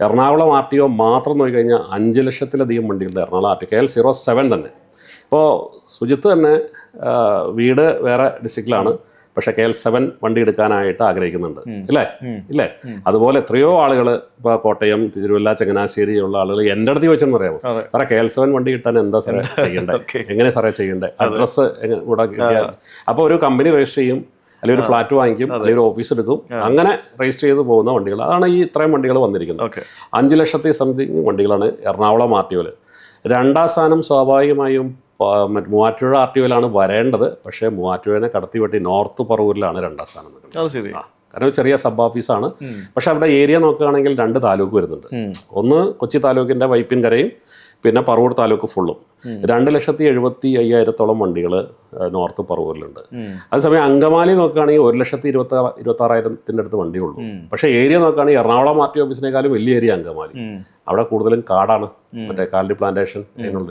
Ernakulam R T O മാത്രം നോക്കിക്കഴിഞ്ഞാൽ അഞ്ച് ലക്ഷത്തിലധികം വണ്ടികളുടെ Ernakulam R T K L zero seven തന്നെ. ഇപ്പോൾ സുജിത്ത് തന്നെ വീട് വേറെ ഡിസ്ട്രിക്റ്റിലാണ്. പക്ഷേ കെ എൽ സെവൻ വണ്ടി എടുക്കാനായിട്ട് ആഗ്രഹിക്കുന്നുണ്ട്. ഇല്ലേ? ഇല്ലേ? അതുപോലെ എത്രയോ ആളുകൾ ഇപ്പോൾ കോട്ടയം തിരുവല്ല ചങ്ങനാശ്ശേരി ഉള്ള ആളുകൾ എന്റെ അടുത്ത് ചോദിച്ചെന്ന് പറയാമോ. സാറേ കെ എൽ സെവൻ വണ്ടി കിട്ടാൻ എന്താ സാറേ ചെയ്യേണ്ടത്? എങ്ങനെയാണ് എങ്ങനെ സാറേ ചെയ്യേണ്ടത്? അഡ്രസ്സ് ഇവിടെ അപ്പോൾ ഒരു കമ്പനി രജിസ്റ്റർ ചെയ്യും. അല്ലെങ്കിൽ ഒരു ഫ്ലാറ്റ് വാങ്ങിക്കും അല്ലെങ്കിൽ ഒരു ഓഫീസ് എടുക്കും. അങ്ങനെ രജിസ്റ്റർ ചെയ്ത് പോകുന്ന വണ്ടികൾ. അതാണ് ഈ ഇത്രയും വണ്ടികൾ വന്നിരിക്കുന്നത്. അഞ്ച് ലക്ഷത്തി സംതിങ് വണ്ടികളാണ് എറണാകുളം ആർ ടി ഒയിൽ രണ്ടാം സ്ഥാനം സ്വാഭാവികമായും മൂവാറ്റുപുഴ ആർ ടി ഒയിലാണ് വരേണ്ടത്. പക്ഷേ മൂവാറ്റുപുഴനെ കടത്തിവെട്ടി നോർത്ത് പറവൂരിലാണ് രണ്ടാം സ്ഥാനം നിൽക്കുന്നത് അത് ശരി. ആ. കാരണം ചെറിയ സബ് ഓഫീസാണ് പക്ഷെ അവിടെ ഏരിയ നോക്കുകയാണെങ്കിൽ രണ്ട് താലൂക്ക് വരുന്നുണ്ട്. ഒന്ന് കൊച്ചി താലൂക്കിന്റെ വൈപ്പിൻകരയും പിന്നെ പറവൂർ താലൂക്ക് ഫുള്ളും. രണ്ട് ലക്ഷത്തി എഴുപത്തി അയ്യായിരത്തോളം വണ്ടികൾ നോർത്ത് പറവൂരിലുണ്ട്. അതേസമയം അങ്കമാലി നോക്കുകയാണെങ്കിൽ ഒരു ലക്ഷത്തി ഇരുപത്തി ഇരുപത്തി ആറായിരത്തിന്റെ അടുത്ത് വണ്ടിയുള്ളൂ. പക്ഷേ ഏരിയ നോക്കുകയാണെങ്കിൽ എറണാകുളം ആർ ടി ഓഫീസിനേക്കാളും വലിയ ഏരിയ അങ്കമാലി. അവിടെ കൂടുതലും കാടാണ്. മറ്റേ കാലി പ്ലാന്റേഷൻ അതിനുള്ളത്